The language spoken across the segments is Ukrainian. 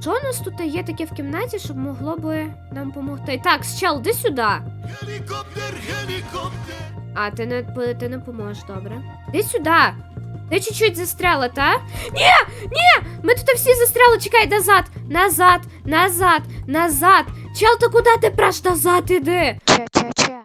Що у нас тут є таке в кімнаті, щоб могло би нам допомогти? Так, чел, ти сюди. Helikopter, helikopter. А, ти не, ти не поможеш, добре. Іди сюди. Ти чуть-чуть застряла, та? Ні! Ні! Ми тут всі застряли. Чекай, назад! Назад! Назад! Назад! Чел, ти куди ти праш назад іди?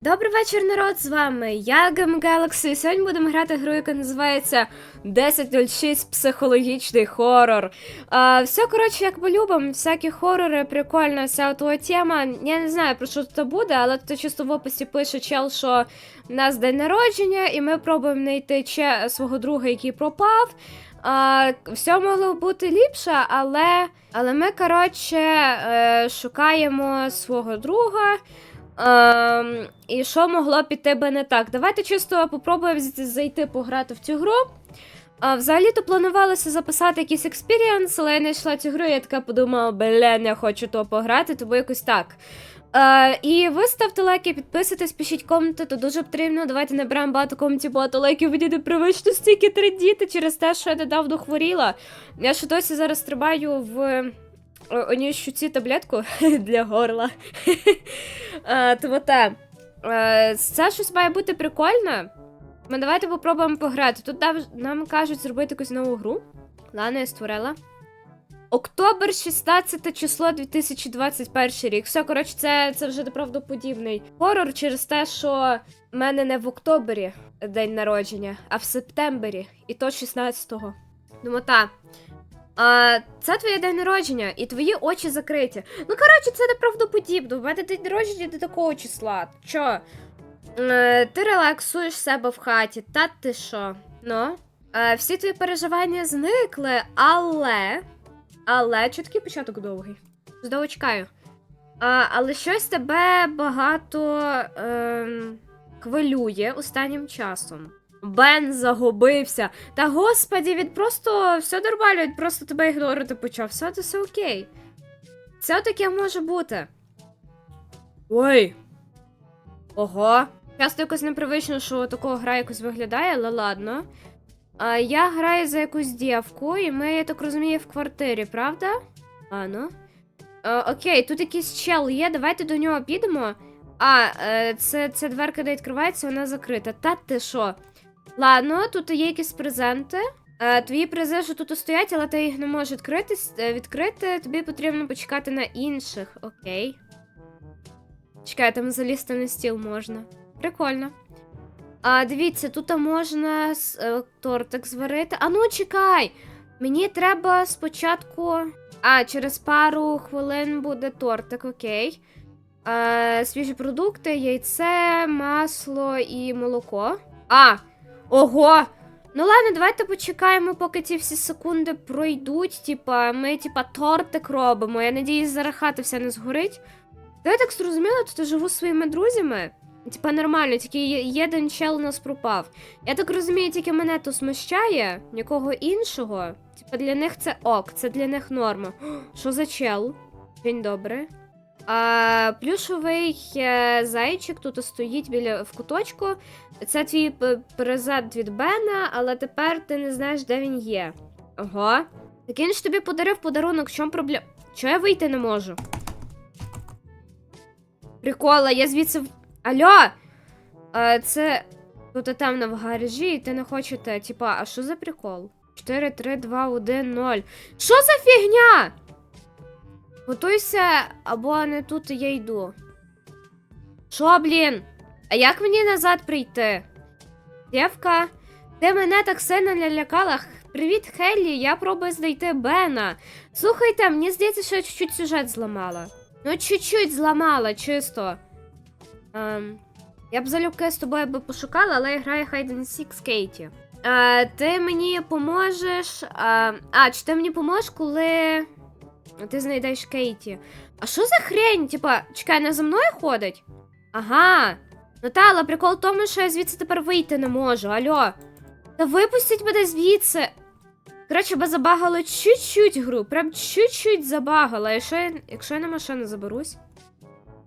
Добрий вечір, народ! З вами я Гем Galaxy. Сьогодні будемо грати гру, яка називається 1006 психологічний хорор. А, все, коротше, як ми любимо, всякі хорори, прикольна вся того тема. Я не знаю, про що це буде, але тут чисто в описі пише чел, що у нас день народження, і ми пробуємо знайти че свого друга, який пропав. А, все могло бути ліпше, але, але ми, коротше, е, шукаємо свого друга. Ем, і що могло піти би не так? Давайте чисто попробуємо зайти пограти в цю гру. А, взагалі-то планувалося записати якийсь експірієнс, але я знайшла цю гру, я така подумала, блін, я хочу то пограти, тому якось так. Е, і ви ставте лайки, підписуйтесь, пишіть коменти, то дуже потрібно. Давайте наберемо багато коментів, багато лайків, мені непривично стільки трендіти через те, що я недавно хворіла. Я ще досі зараз стрибаю в е, оніщу ці таблетку для горла. Тому так. Е, Це щось має бути прикольно. Ми давайте попробуємо пограти. Тут нам кажуть зробити якусь нову гру. Ладно, я створила. Октобер 16 число 2021 рік. Все, коротше, це, це вже правдоподібний хорор через те, що в мене не в октобері день народження, а в септембері. І то 16-го. Думаю, так. А, це твоє день народження, і твої очі закриті. Ну, коротше, це неправдоподібно. У мене день народження до такого числа. Чо? Е, ти релаксуєш себе в хаті, та ти що? Ну? Е, всі твої переживання зникли, але. Але чіткий початок довгий. Знову чекаю. А, але щось тебе багато ем, хвилює останнім часом. Бен загубився. Та господі, він просто все нормально, він просто тебе ігнорити почав. Все, це все окей. Це таке може бути. Ой. Ого. Часто якось непривично, що такого гра якось виглядає, але ладно. А, я граю за якусь дівку, і ми, я так розумію, в квартирі, правда? А, ну. А, окей, тут якийсь чел є, давайте до нього підемо. А, е, це, це дверка, де відкривається, вона закрита. Та ти що? Ладно, тут є якісь презенти. Е, твої призи, що тут стоять, але ти їх не можеш відкрити, е, відкрити. Тобі потрібно почекати на інших. Окей. Чекай, там залізти на стіл можна. Прикольно. А, дивіться, тут можна е, тортик зварити. А ну чекай! Мені треба спочатку. А, через пару хвилин буде тортик, окей. А, свіжі продукти, яйце, масло і молоко. А! Ого! Ну ладно, давайте почекаємо, поки ці всі секунди пройдуть. Типа, ми, типа, тортик робимо. Я надіюсь, зараз хата вся не згорить. Та я так зрозуміла, тут я живу зі своїми друзями. Типа нормально, тільки є- є чел у нас пропав. Я так розумію, тільки мене то смущає, нікого іншого. Типа для них це ок, це для них норма. Що за чел? День добре. А, плюшовий е, зайчик тут стоїть біля в куточку. Це твій презент від Бена, але тепер ти не знаєш, де він є. Ого. Так він ж тобі подарив подарунок, в чому проблема? Чого я вийти не можу? Прикола, я звідси. Алло! А, це тут темно в гаражі, і ти не хочете, типа, а що за прикол? 4, 3, 2, 1, 0. Що за фігня? Готуйся, або не тут я йду. Що, блін? А як мені назад прийти? Дівка, ти мене так сильно налякала. Привіт, Хеллі, я пробую знайти Бена. Слухайте, мені здається, що я чуть-чуть сюжет зламала. Ну, чуть-чуть зламала, чисто. Ем, я б залюбки з тобою би пошукала, але я граю Hide and Seek з Кейті. Е, ти мені поможеш. А, а, чи ти мені поможеш, коли ти знайдеш Кейті? А що за хрень? Типа, чекай, не за мною ходить? Ага. Ну та, але прикол в тому, що я звідси тепер вийти не можу. Алло. Та випустіть мене звідси. Коротше, би забагало чуть-чуть гру. Прям чуть-чуть забагала. Якщо я, якщо я на машину заберусь.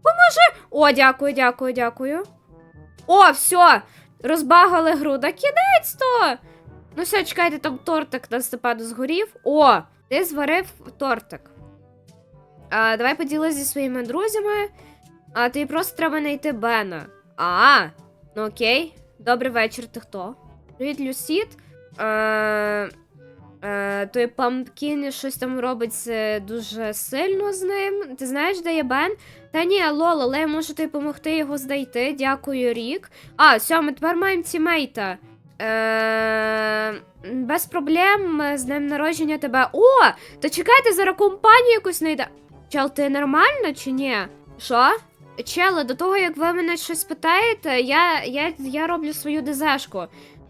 Поможе! О, дякую, дякую, дякую. О, все! Розбагали гру. Да кінець то! Ну все, чекайте, там тортик на Степану згорів. О! Ти зварив тортик. А, давай поділись зі своїми друзями. А тобі просто треба знайти Бена. А, ну окей. Добрий вечір, ти хто? Привіт, Люсіт. Е, е, той Пампкін щось там робить е, дуже сильно з ним. Ти знаєш, де є Бен? Та ні, лол, але я можу тобі допомогти його знайти. Дякую, Рік. А, все, ми тепер маємо тімейта. Е, без проблем з днем народження тебе. О! Та чекайте, зараз компанію якусь знайде. Чел, ти нормально чи ні? Що? Чели, до того як ви мене щось питаєте, я, я, я роблю свою дезешку.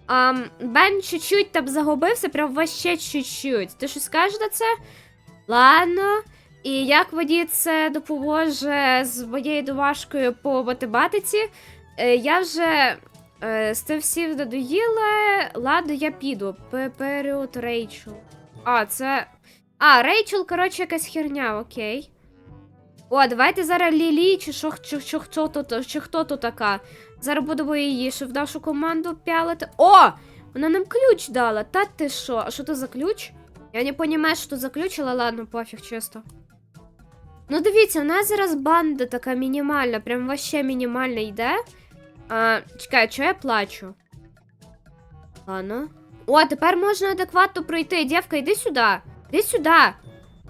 А, Бен чуть-чуть там загубився, прям вообще чуть-чуть. Ти щось скажеш на це? Ладно. І як водій це допоможе з моєю домашкою по математиці? Е, я вже е, з тим всім надоїла. Ладно, я піду. Період Рейчел. А, це. А, Рейчел, коротше, якась херня, окей. О, давайте зараз Лілі, чи що, чи, чи, хто тут, чи хто тут така. Зараз будемо її ще в нашу команду пялити. О! Вона нам ключ дала. Та ти що? А що це за ключ? Я не розумію, що це за ключ, але ладно, пофіг, чисто. Ну, дивіться, у нас зараз банда така мінімальна, прям вообще мінімальна йде. А, чекай, що я плачу? Ладно. О, тепер можна адекватно пройти. Дівка, йди сюди. Йди сюди.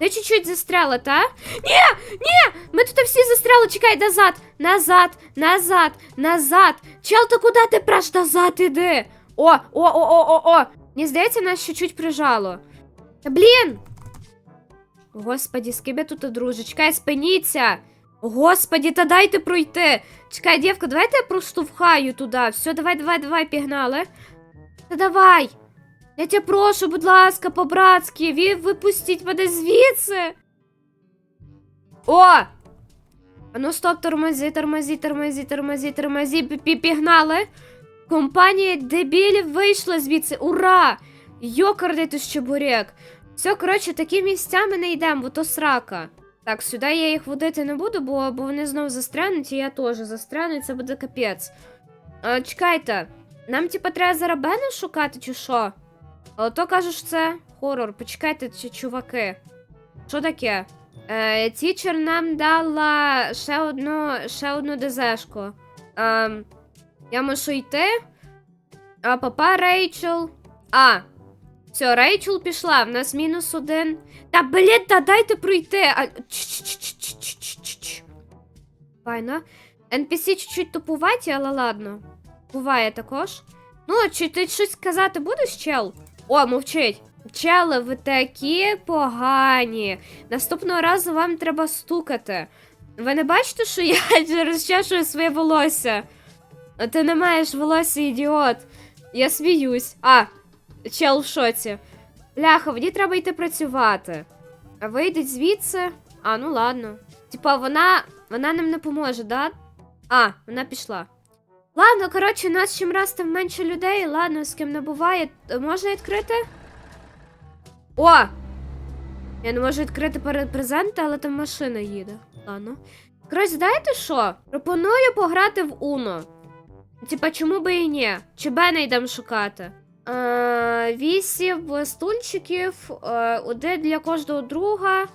Ти чуть-чуть застряла, та? Ні, ні! Ми тут всі застряли. Чекай, назад, назад, назад, назад. Чел, то куди ти праш назад іди? О, о, о, о, о, о. Мені здається, нас чуть-чуть прижало. Та блін! Господі, з ким я тут дружу? Чекай, спиніться! Господі, та дайте пройти! Чекай, дівка, давайте я проштовхаю туди. Все, давай, давай, давай, пігнали. Та давай! Я тебе прошу, будь ласка, по-братськи, ви випустіть мене звідси. О! Ну стоп, тормози, тормози, тормози, тормози, тормози, пігнали. Компанія дебілів вийшла звідси. Ура! Йокарний ти щебурек. Все, коротше, такими місцями не йдемо, бо то срака. Так, сюди я їх водити не буду, бо, бо вони знову застрянуть, і я теж застряну, і це буде капець. А, чекайте, нам типа треба зараз шукати, чи що? Але то кажеш, це хорор. Почекайте, чуваки. Що таке? Е, тічер нам дала ще одну, ще одну дезешку. Ем, я мушу йти. А папа Рейчел. А. Все, Рейчел пішла, в нас мінус один. Та блін, та дайте пройти. А... Файно. NPC чуть-чуть тупуваті, але ладно. Буває також. Ну, чи ти щось сказати будеш, чел? О, мовчить. Чели, ви такі погані. Наступного разу вам треба стукати. Ви не бачите, що я розчешую своє волосся? Ти не маєш волосся, ідіот. Я сміюсь. А, чел в шоці. Бляха, мені треба йти працювати. А вийдіть звідси. А, ну ладно. Типа, вона. Вона нам не поможе, да? А, вона пішла. Ладно, коротше, нас чим раз тим менше людей. Ладно, з ким не буває. Можна відкрити? О! Я не можу відкрити перед презенти, але там машина їде. Ладно. Коротше, знаєте що? Пропоную пограти в Уно. Типа, чому би і ні? Чи Бена йдемо шукати? Е, вісім стульчиків, е, один для кожного друга.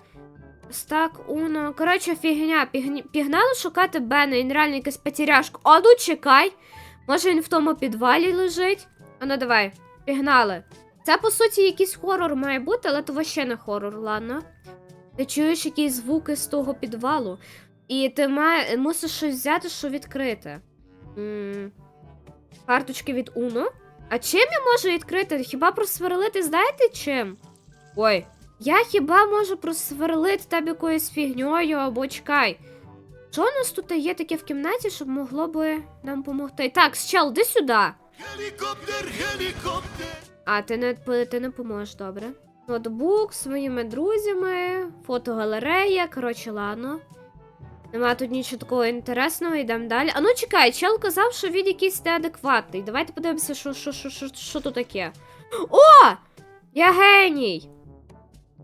Стак, уно. Коротше, фігня. Пігні... Пігнали шукати Бена, він реально якась потеряшка. А ну чекай. Може він в тому підвалі лежить? А ну давай, пігнали. Це, по суті, якийсь хорор має бути, але то вообще не хорор, ладно. Ти чуєш якісь звуки з того підвалу, і ти має... мусиш щось взяти, що відкрити. м Карточки від Уно. А чим я можу відкрити? Хіба просверлити, знаєте чим? Ой. Я хіба можу просверлити там якоюсь фігньою або чекай. Що у нас тут є таке в кімнаті, щоб могло би нам допомогти? Так, щел, іди сюди. Helikopter, helikopter. А, ти не, ти не поможеш, добре. Ноутбук з своїми друзями, фотогалерея, коротше, ладно. Нема тут нічого такого інтересного, йдемо далі. А ну чекай, чел казав, що він якийсь неадекватний. Давайте подивимося, що, що, що, що, що тут таке. О! Я геній!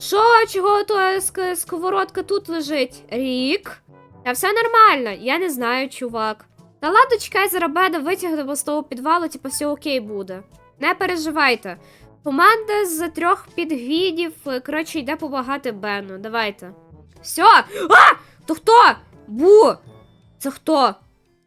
Що, чого то сковородка тут лежить? Рік? Та все нормально, я не знаю, чувак. Та ладно, чекай, зараз Беда витягнемо з того підвалу, типу, все окей буде. Не переживайте. Команда з трьох підгвідів, е, коротше, йде допомагати Бену. Давайте. Все! А! То хто? Бу! Це хто?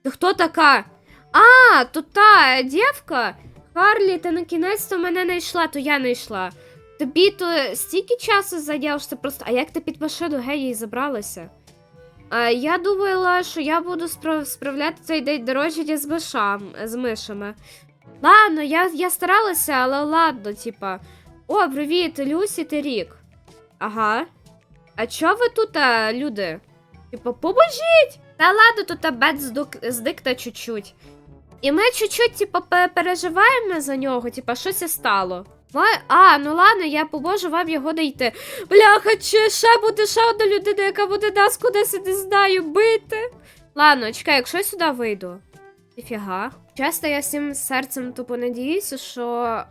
Ти хто така? А, то та дівка. Харлі, ти на кінець то мене знайшла, то я знайшла. Тобі то стільки часу зайняв, що просто. А як ти під машину геї забралася? А, я думала, що я буду спра- справляти цей день народження з мишам, з мишами. Ладно, я, я старалася, але ладно, типа. О, привіт, Люсі, ти рік. Ага. А чо ви тут, а, люди? Типа, поможіть! Та ладно, тут а, бет здук- здикта чуть-чуть. І ми чуть-чуть, типа, переживаємо за нього, типа, щось і стало. А, ну ладно, я поможу вам його знайти. Бляха, чи ще буде ще одна людина, яка буде нас кудись не знаю бити. Ладно, чекай, якщо я сюди вийду. Ніфіга. Часто я всім серцем тупо надіюся, що,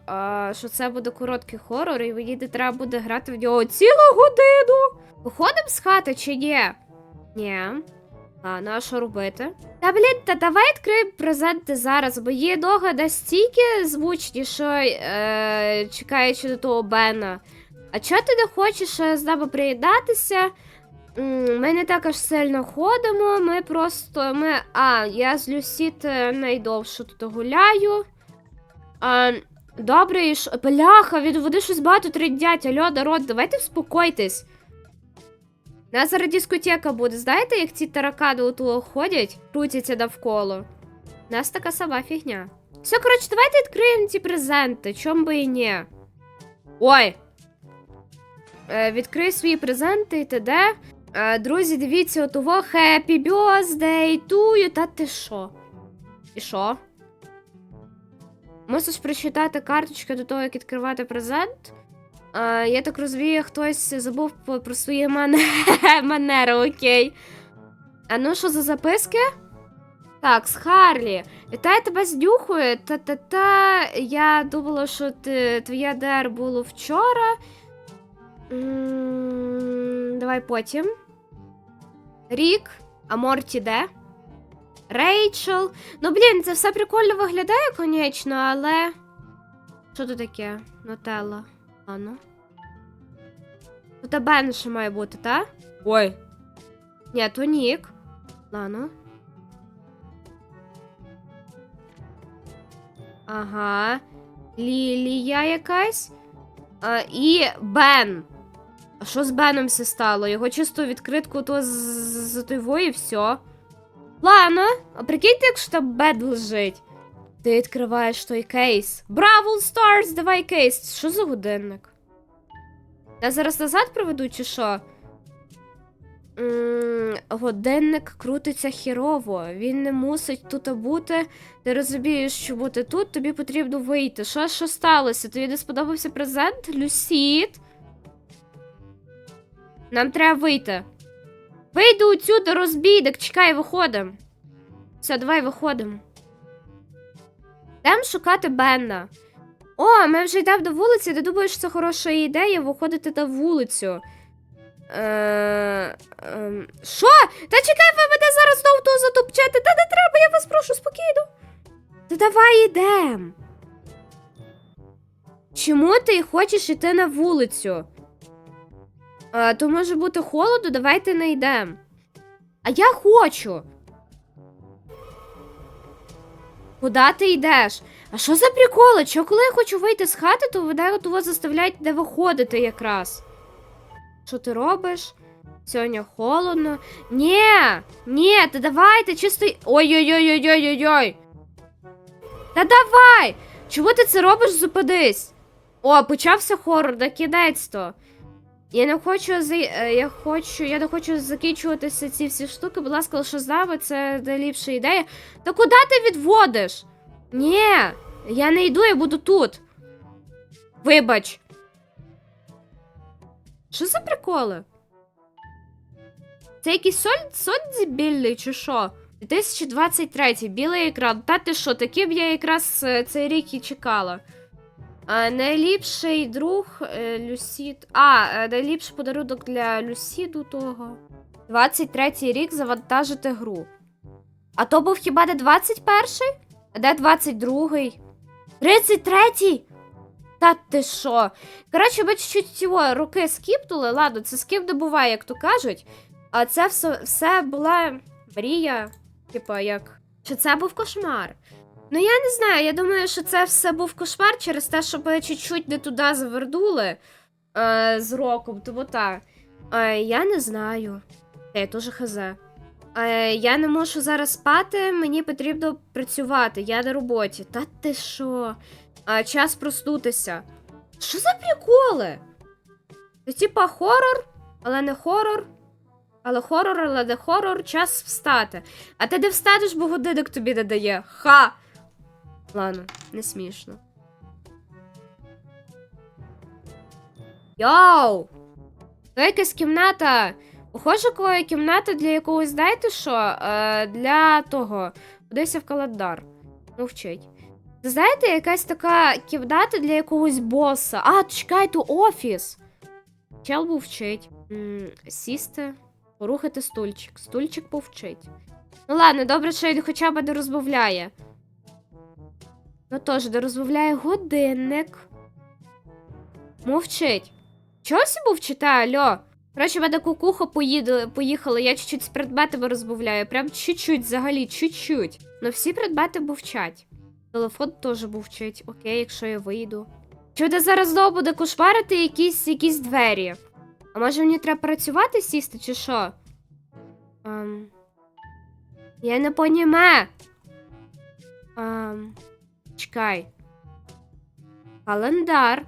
а, що це буде короткий хорор, і мені не треба буде грати в нього цілу годину. Виходимо з хати чи ні? Ні. А що робити? Та блін, та давай відкриємо презенти зараз, бо є ноги настільки звучні, що е, чекаючи до того Бена. А чого ти не хочеш е, з нами приєднатися? Ми не так аж сильно ходимо, ми просто. Ми. А, я з Люсіт е, найдовше тут гуляю. А, добре, і ш... Бляха, від води щось багато тридять. Альо, народ, давайте вспокойтесь. У нас зараз дискотека буде. Знаєте, як ці таракани оту ходять, крутяться навколо? У нас така сама фігня. Все, коротше, давайте відкриємо ці презенти, чом би і ні. Ой. Е, відкрий свої презенти і т.д. Е, друзі, дивіться, от того Happy Birthday to you. Та ти що? І що? Мусиш прочитати карточку до того, як відкривати презент. Я так розумію, хтось забув про свої мане... манери, окей. А ну що за записки? Так, з Харлі. Вітаю тебе з дюхою. Та-та-та. Я думала, що ти... твоє ДР було вчора. Давай потім. Рік. А Морті де? Рейчел. Ну, блін, це все прикольно виглядає, конечно, але. Що тут таке? Нотелла. Ладно. Тут та Бен ще має бути, та? Ой. Ні, то Нік. Ладно. Ага. Лілія якась. А, і Бен. А що з Беном все стало? Його чисто відкритку то з- з- затойво і все. Ладно, а прикиньте, якщо там Бен лежить. Ти відкриваєш той кейс. Бравл Stars, давай кейс. Що за годинник? Я зараз назад проведу, чи що? М, Годинник крутиться хірово. Він не мусить тут бути. Ти розумієш, що бути тут, тобі потрібно вийти. Що, що сталося? Тобі не сподобався презент? Люсіт? Нам треба вийти. Вийди отсюди, розбійник, чекай, виходимо. Все, давай виходимо. Йдемо шукати Бенна. О, ми вже йдемо до вулиці, ти думаєш, що це хороша ідея виходити на вулицю. Е, ем, Що? Та чекай, ви мене зараз знову тут затопчете. Та не треба, я вас прошу спокійно. Та давай йдем. Чому ти хочеш йти на вулицю? А, то може бути холодно, давайте не йдемо. А я хочу. Куди ти йдеш? А що за приколи? Чого коли я хочу вийти з хати, то мене того заставляють не виходити якраз. Що ти робиш? Сьогодні холодно. Ні, ні, та давайте чисто. й- Ой-ой-ой-ой-ой-ой. Та давай! Чому ти це робиш? Зупинись. О, почався хорор, на кінець то. Я не хочу за... е, я хочу, я не хочу закінчуватися ці всі штуки. Будь ласка, лише з це найліпша ідея. Та куди ти відводиш? Ні, я не йду, я буду тут. Вибач. Що за приколи? Це якийсь соль, соль дебільний чи що? 2023 білий екран. Та ти що, таким я якраз е, цей рік і чекала. Найліпший друг е, Люсід. А, е, найліпший подарунок для Люсіду того. 23-й рік завантажити гру. А то був хіба не 21-й? А де 22-й? 33-й? Та ти що? Коротше, ми чуть-чуть його руки скіпнули. Ладно, це скіп добуває, як то кажуть. А це все, все була мрія. Типа, як. Чи це був кошмар? Ну, я не знаю, я думаю, що це все був кошмар через те, що ми чуть-чуть не туди завернули е, з роком, тому так. Е, я не знаю. Я теж хз. Е, я не можу зараз спати, мені потрібно працювати, я на роботі. Та ти що? А, час проснутися. Що за приколи? Це типа хорор, але не хорор. Але хорор, але не хорор, час встати. А ти де встанеш, бо годинник тобі не дає. Ха! Ладно, не смішно. Йоу! То якась кімната. Похоже, коли кімната для якогось, знаєте що? Е, для того. Подивися в календар. Мовчить. Це знаєте, якась така кімната для якогось боса. А, чекай, то офіс. Чел був вчить. М, сісти, порухати стульчик. Стульчик повчить. Ну ладно, добре, що він хоча б не розмовляє. Ну теж, не розмовляє годинник. Мовчить. Чого всі мовчите, альо? Коротше, в мене кукуха поїде, поїхала, я чуть-чуть з предметами розмовляю. Прям чуть-чуть, взагалі, чуть-чуть. Ну всі предмети мовчать. Телефон теж мовчить. Окей, якщо я вийду. Чи де зараз знову буде кошмарити якісь, якісь двері? А може мені треба працювати сісти, чи що? Ем... Я не поніме. Ем... Чекай. Календар.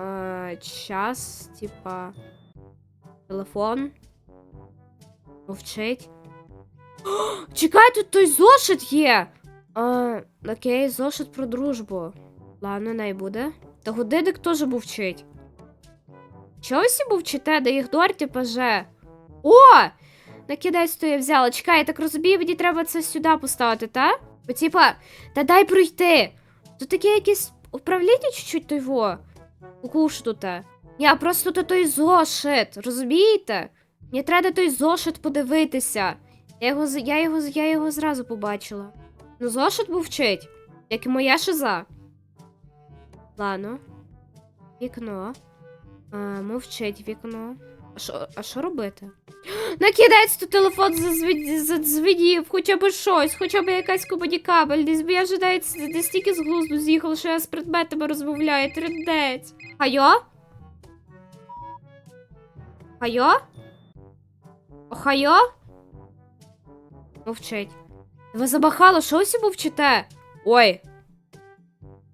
Е, час, типа. Телефон. Мовчить. Чекай, тут той зошит є. А, окей, зошит про дружбу. Ладно, най буде. Та годинник теж мовчить. Чого всі мовчите, да ігнорте, паже. О! Накидайсь, то я взяла. Чекай, я так розумію, мені треба це сюди поставити, та? Бо типа, та дай пройти. Тут таке якесь управління чуть-чуть той во. Кукуш тут. Я просто тут той зошит, розумієте? Мені треба той зошит подивитися. Я його, я його, я його зразу побачила. Ну, зошит мовчить, як і моя шиза. Ладно. Вікно. А, мовчить вікно. А що, робити? Накидається тут телефон задзвенів, хоча б щось, хоча б якась комунікабельність, бо я вже навіть настільки з глузду з'їхала, що я з предметами розмовляю. Трендець. Хайо? Хайо? Охайо? Мовчить. Ви забахало, що всі мовчите? Ой.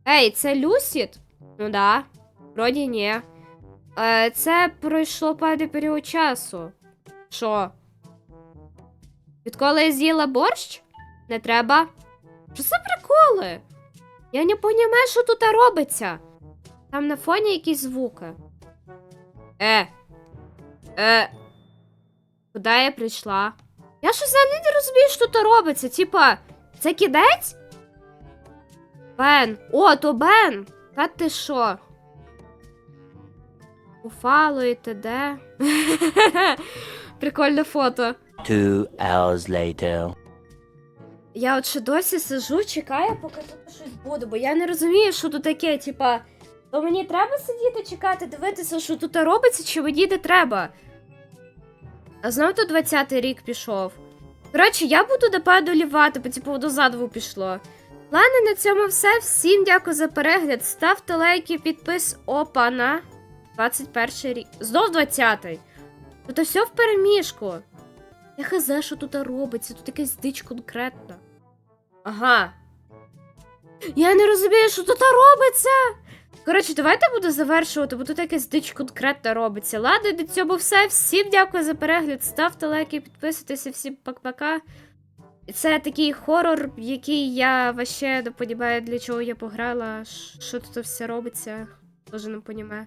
Ей, це Люсід? Ну да. Вроді ні. Е, це пройшло певний період часу. Що? Відколи я з'їла борщ? Не треба. Що за приколи? Я не понімаю, що тут робиться. Там на фоні якісь звуки. Е. Е. Куди я прийшла? Я ж взагалі не розумію, що тут робиться. Типа, це кінець? Бен. О, то Бен. Та ти що? Уфало і т.д. Прикольне фото. Two hours later. Я от ще досі сижу, чекаю, поки тут щось буде, бо я не розумію, що тут таке, типа, то мені треба сидіти, чекати, дивитися, що тут робиться, чи мені не треба. А знову тут 20-й рік пішов. Коротше, я буду напевно лівати, бо типу дозаду пішло. Ладно, на цьому все. Всім дякую за перегляд. Ставте лайки, підпис. Опа, на 21 рік. Знов 20-й. Тут все в переміжку. Я хз, що тут робиться, тут якась дич конкретна. Ага. Я не розумію, що тут робиться. Коротше, давайте буду завершувати, бо тут якась дич конкретна робиться. Ладно, до цього все. Всім дякую за перегляд. Ставте лайки, підписуйтеся, всім пак-пока. Це такий хорор, який я вообще не розумію, для чого я пограла. Що тут все робиться. Тоже не розумію.